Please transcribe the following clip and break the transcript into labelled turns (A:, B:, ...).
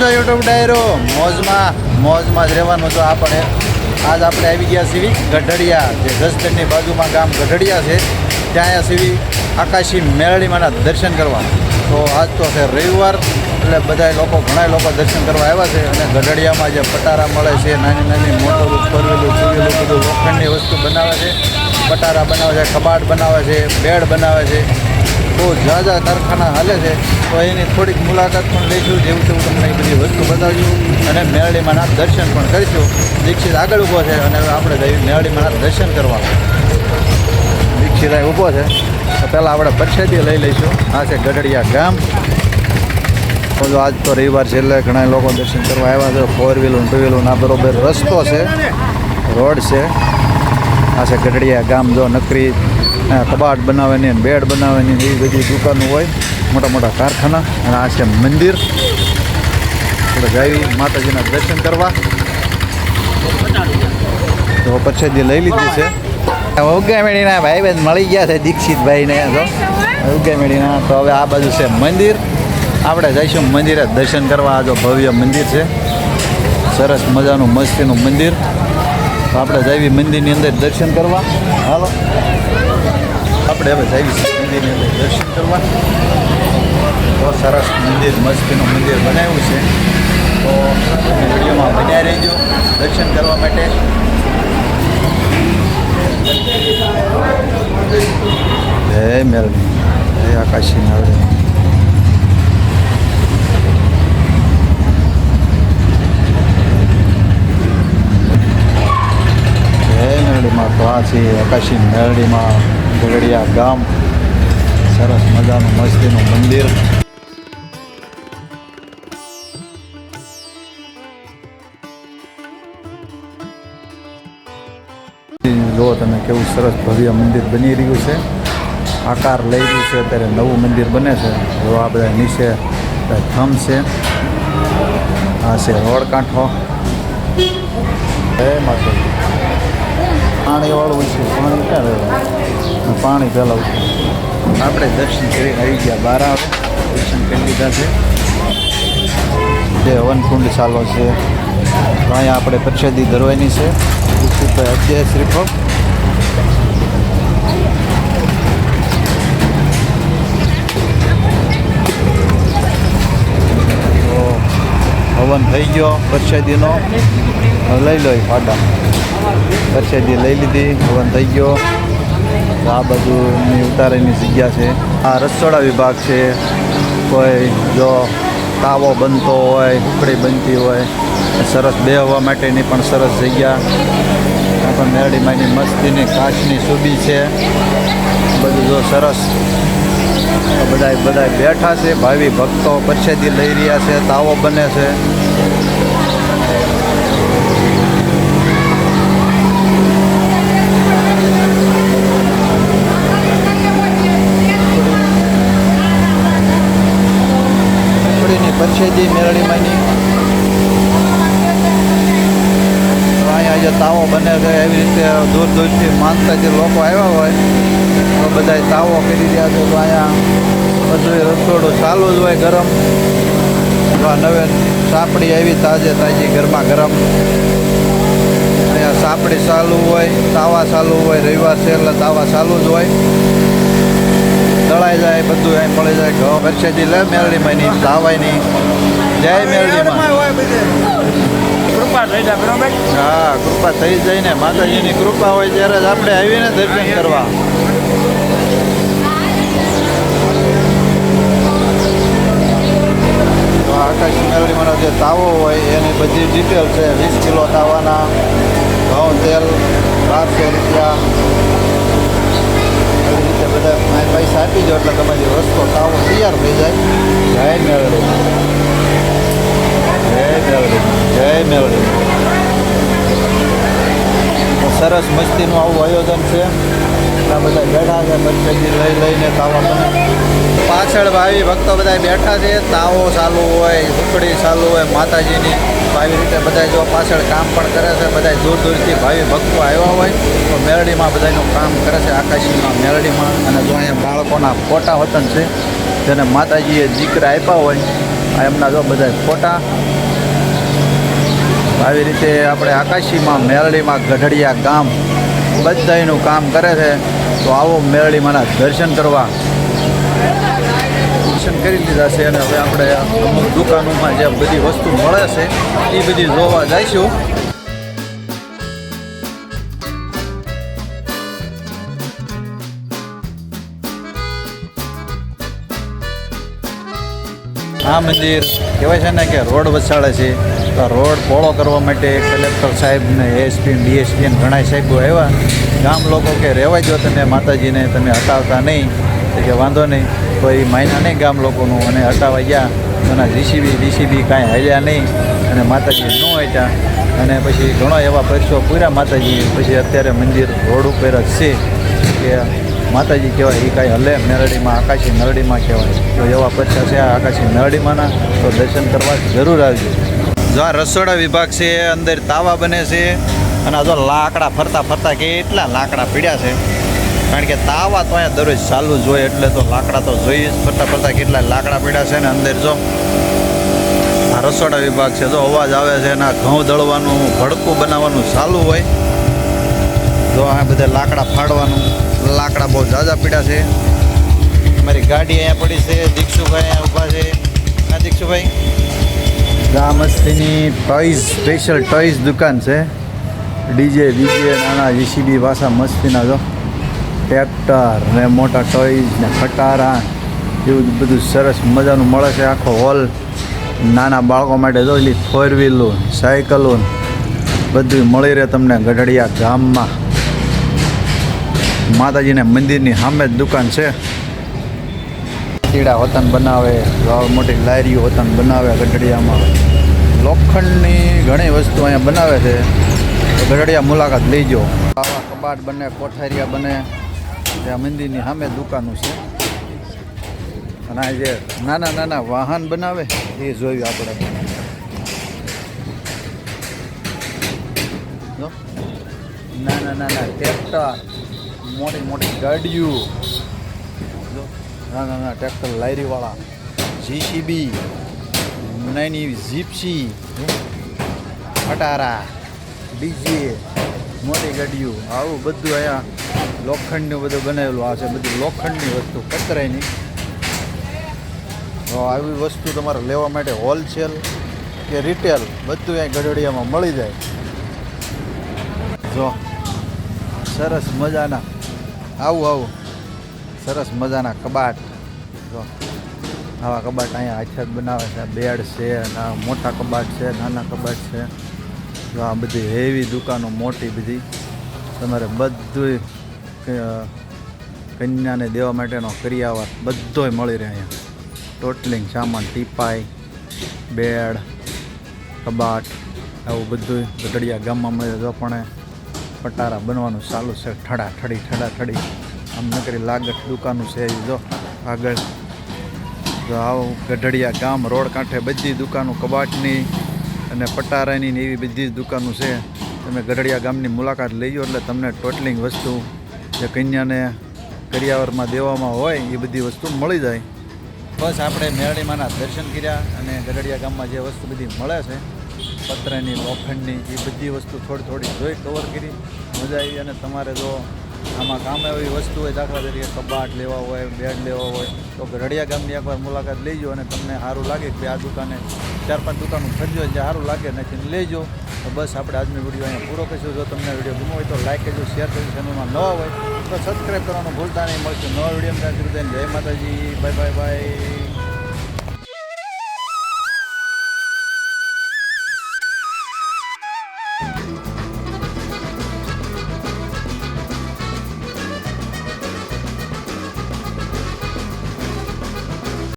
A: છો યુટ્યુબ ડાયરો, મોજમાં મોજમાં જ રહેવાનું છો આપણે. આજ આપણે આવી ગયા સીવી ગઢડિયા, જે જસદણની બાજુમાં ગામ ગઢડિયા છે. ત્યાં આ સીવી આકાશી મેળડીમાંના દર્શન કરવા. તો આજ તો છે રવિવાર, એટલે બધા લોકો ઘણા લોકો દર્શન કરવા આવ્યા છે અને ગઢડિયામાં જે પટારા મળે છે, નાની નાની મોટરું ફરવેલું ચૂવેલું બધું લોખંડની વસ્તુ બનાવે છે. પટારા બનાવે છે, કબાટ બનાવે છે, બેડ બનાવે છે. બહુ ઝાઝા કારખાના હાલે છે, તો એની થોડીક મુલાકાત પણ લઈશું, જેવું તેવું તમને એ બધી વસ્તુ બતાવીશું. અને મેરડીમાંના દર્શન પણ કરીશું. દીક્ષિત આગળ ઊભો છે અને આપણે જઈએ મેરડીમાંના દર્શન કરવા. દીક્ષિત ઊભો છે. તો પહેલાં આપણે પછેથી લઈ લઈશું. આ છે ગઢડિયા ગામ. જો આજ તો રવિવાર છે એટલે ઘણા લોકો દર્શન કરવા આવ્યા છે. ફોર વ્હીલર ટુ વ્હીલર આ બરોબર રસ્તો છે. રોડ છે. આ છે ગઢડિયા ગામ. જો નકરી કબાટ બનાવવાની અને બેડ બનાવવાની એવી બધી દુકાનો હોય, મોટા મોટા કારખાના. અને આ છે મંદિર. આપણે જઈ માતાજીના દર્શન કરવા. તો પ્રસાદી લઈ લીધી છે. ઉગામેડીના ભાઈ બેન મળી ગયા છે દીક્ષિતભાઈને. તો ઉગામેડીના તો હવે આ બાજુ છે મંદિર. આપણે જઈશું મંદિરે દર્શન કરવા. આ જો ભવ્ય મંદિર છે. સરસ મજાનું મસ્તીનું મંદિર. તો આપણે જઈએ મંદિરની અંદર દર્શન કરવા. હાલો. આપણે હવે છીએ મંદિરની અંદર દર્શન કરવા. બહુ સરસ મંદિર, મસ્તીનું મંદિર બનાવ્યું છે. તો તમે વિડીયોમાં બન્યા રહેજો દર્શન કરવા માટે. જય મેલડી. જય આકાશી મેલડી જય મેળડીમાં તો આ છે આકાશી મેરડીમાં ગગડિયા ગામ. સરસ મજાનું મસ્તીનું મંદિર. જુઓ તમે કેવું સરસ ભવ્ય મંદિર બની રહ્યું છે. આકાર લઈ રહ્યું છે, અત્યારે નવું મંદિર બને છે. જો આ બધા નીચે થમ છે. આ છે રોડકાંઠો. એ માતા પાણીવાળું પાણી વાળું છે, પાણી ક્યાં રહેવાનું? પાણી પહેલાં આપણે દર્શન કરીને આવી ગયા બાર દર્શન કરી લીધા છે. જે હવનકુંડ ચાલો છે. તો અહીંયા આપણે પ્રસાદી ધરવાની છે. દીક્ષિતભાઈ અજય હવન થઈ ગયો પ્રસાદીનો. લઈ લો ફાટા પ્રસાદી લઈ લીધી. હવન થઈ ગયો. તો આ બધુંની ઉતારેની જગ્યા છે. આ રસોડા વિભાગ છે. કોઈ જો તાવો બનતો હોય, ઉકળી બનતી હોય, સરસ બેહવા માટેની પણ સરસ જગ્યા. પણ મેરડીમાંની મસ્તીની, કાચની સુબી છે. બધું જો સરસ બધા બધા બેઠા છે. ભાવિ ભક્તો પ્રસાદી લઈ રહ્યા છે. તાવો બને છે. થોડીની પ્રસાદી મેરડીમાંની માની અહીંયા જે તાવો બને છે, એવી રીતે દૂર દૂરથી માનતા જે લોકો આવ્યા હોય, તો બધા તાવો કરી રહ્યા છે, તો અહીંયા બધું રસોડું ચાલુ જ હોય ગરમ. અથવા નવે સાપડી આવી તાજે તાજી ગરમા ગરમ. અહીંયા સાપડી ચાલુ હોય, તાવા ચાલુ હોય, રવિવાર છે એટલે તાવા ચાલુ જ હોય. દળાઈ જાય બધું અહીં મળી જાય. ઘઉં વરસાદી લે મેરડીમાં નહીં તાવાય નહીં જય મેરડીમાં હા કૃપા થઈ જાય ને. માતાજીની કૃપા હોય ત્યારે જ આપણે આવીને દર્શન કરવા. આકાશ મેળવીમાંનો જે તાવો હોય એની બધી ડિટેલ છે. વીસ કિલો તાવાના ઘઉં તેલ બારસો રૂપિયા એવી રીતે બધા પાંચ પૈસા આપી દો એટલે તમારી વસ્તુ તાવો તૈયાર થઈ જાય જય મેળવી જય મેળવી જય મેળવી તો સરસ મસ્તીનું આવું આયોજન છે. આ બધા બેઠા છે બચ્ચેથી લઈ લઈને તાવા પાછળ ભાવિ ભક્તો બધા બેઠા છે, તાવો ચાલુ હોય ઉકડી ચાલુ હોય, માતાજીની. ભાવી રીતે બધા જો પાછળ કામ પણ કરે છે, બધા દૂર દૂરથી ભાવિ ભક્તો આવ્યા હોય, તો મેરડીમાં બધાનું કામ કરે છે, આકાશીમાં, મેરડીમાં. અને જો અહીંયા બાળકોના ફોટા વતન છે, જેને માતાજીએ દીકરા આપ્યા હોય એમના જો બધા ફોટા આવી રીતે આપણે આકાશીમાં મેરળીમાં ગઢડિયા ગામ બધાયનું કામ કરે છે. તો આવો મેરળીમાંના દર્શન કરવા. દર્શન કરી લીધા છે અને હવે આપણે અમુક દુકાનોમાં જે બધી વસ્તુ મળે છે, એ બધી જોવા જઈશું. આ મંદિર કહેવાય છે ને કે રોડ વસાડે છે. તો રોડ પહોળો કરવા માટે કલેક્ટર સાહેબ ને એસપી ડીએસપી ઘણા સાહેબો આવ્યા. ગામ લોકો કે રહેવા જો તમે, માતાજીને તમે હટાવતા નહીં, તો કે વાંધો નહીં. તો એ માયના નહીં ગામ લોકોનું અને હટાવા ગયા. એના જીસીબી બીસીબી કાંઈ હાલ્યા નહીં. અને માતાજી ન હટ્યા. અને પછી ઘણો એવા પરિચયો પૂર્યા માતાજી. પછી અત્યારે મંદિર રોડ ઉપર જ છે. કે માતાજી કહેવાય એ કાંઈ હલે નરડીમાં, આકાશી નરડીમાં કહેવાય. તો એવા પચ્છા છે આકાશી નરડીમાંના, તો દર્શન કરવા જરૂર આવજો. જો આ રસોડા વિભાગ છે, અંદર તાવા બને છે, અને આ જો લાકડા ફરતા ફરતા કેટલા લાકડા પીડ્યા છે. કારણ કે તાવા તો અહીંયા દરરોજ ચાલુ જ હોય, એટલે તો લાકડા તો જોઈએ જ. ફરતા ફરતા કેટલા લાકડા પીડ્યા છે ને અંદર જો. આ રસોડા વિભાગ છે, જો અવાજ આવે છે અને આ ઘઉં દળવાનું, ભડકું બનાવવાનું ચાલુ હોય. જો આ બધા લાકડા ફાડવાનું. લાકડા બહુ ઝાઝા પીડા છે. મારી ગાડી અહીંયા પડી છે, દીક્ષુભાઈ અહીંયા ઊભા છે. હા, દીક્ષુભાઈ? ગામસ્તીની ટોઈઝ સ્પેશિયલ ટોયઝ દુકાન છે. ડીજે, વીજે, નાના જીસીબી પાસા મસ્તીના જો. ટ્રેક્ટર ને મોટા ટોયઝ ને ખટારા એવું બધું સરસ મજાનું મળે છે આખો હોલ. નાના બાળકો માટે જો એટલી ફોર વ્હીલું સાયકલું બધું મળી રહે તમને ગઢડિયા ગામમાં. માતાજીને મંદિરની સામે જ દુકાન છે. તીડા વતન બનાવે મોટી લારીઓ વતન બનાવે ગઢડિયામાં. લોખંડની ઘણી વસ્તુ અહીંયા બનાવે છે. ગઢડિયા મુલાકાત લઈજો આવા કબાટ બને, કોઠારિયા બને. ત્યાં મંદિરની સામે દુકાનો છે. અને આ જે નાના નાના વાહન બનાવે, એ જોયું આપણે. નાના નાના ટ્રેક્ટર મોટી મોટી ગાડીઓ. નાના નાના ટ્રેક્ટર લાયરીવાળા જીસીબી નાની જીપસી ખટારા ડીજે મોટી ગાડીઓ. આવું બધું અહીંયા લોખંડનું બધું બનાવેલું આ છે. બધી લોખંડની વસ્તુ કતરાયની. તો આવી વસ્તુ તમારે લેવા માટે હોલસેલ કે રિટેલ બધું અહીં ગઢડિયામાં મળી જાય. જો, સરસ મજાના આવું આવું. સરસ મજાના કબાટ. જો, આવા કબાટ અહીંયા હાથે બનાવે છે. બેડ છે મોટા કબાટ છે, નાના કબાટ છે. જો, આ બધી હેવી દુકાનો, મોટી બધી. તમારે બધું કન્યાને દેવા માટેનો કરિયાવર બધોય મળી રહે અહીંયા. ટોટલિંગ સામાન, ટીપાઈ, બેડ, કબાટ, આવું બધું ગઢડિયા ગામમાં મળે તો પણ પટારા બનવાનું ચાલુ છે. ઠડા ઠડી ઠડા ઠડી. આમ નકરી લાગત દુકાનો છે એ જો. આગળ જો આવું ગઢડિયા ગામ રોડ કાંઠે બધી દુકાનો કબાટની અને પટારાની ને એવી બધી જ દુકાનો છે. તમે ગઢડિયા ગામની મુલાકાત લઈજો એટલે તમને ટોટલિંગ વસ્તુ જે કન્યાને કરિયાવરમાં દેવામાં હોય એ બધી વસ્તુ મળી જાય. બસ આપણે મેરડીમાંના દર્શન કર્યા અને ગઢડિયા ગામમાં જે વસ્તુ બધી મળે છે પત્રની લોખંડની એ બધી વસ્તુ થોડી થોડી જોઈ કવર કરી, મજા આવી અને તમારે જો આમાં કામ એવી વસ્તુ હોય, દાખલા તરીકે કબાટ લેવા હોય, બેડ લેવા હોય, તો રડિયા ગામની એકવાર મુલાકાત લેજો અને તમને સારું લાગે કે આ દુકાને ચાર પાંચ દુકાનો ખરીદો જે સારું લાગે નાખીને લેજો. તો બસ આપણે આજનો વીડિયો અહીંયા પૂરો કરીશું. જો તમને વીડિયો ગમો હોય તો લાઈક કરજો શેર કરજો, ચેનલમાં નવા હોય તો સબસ્ક્રાઈબ કરવાનું ભૂલતા નહીં. મળશે નવા વીડિયો ત્યાં જય માતાજી. Bye bye bye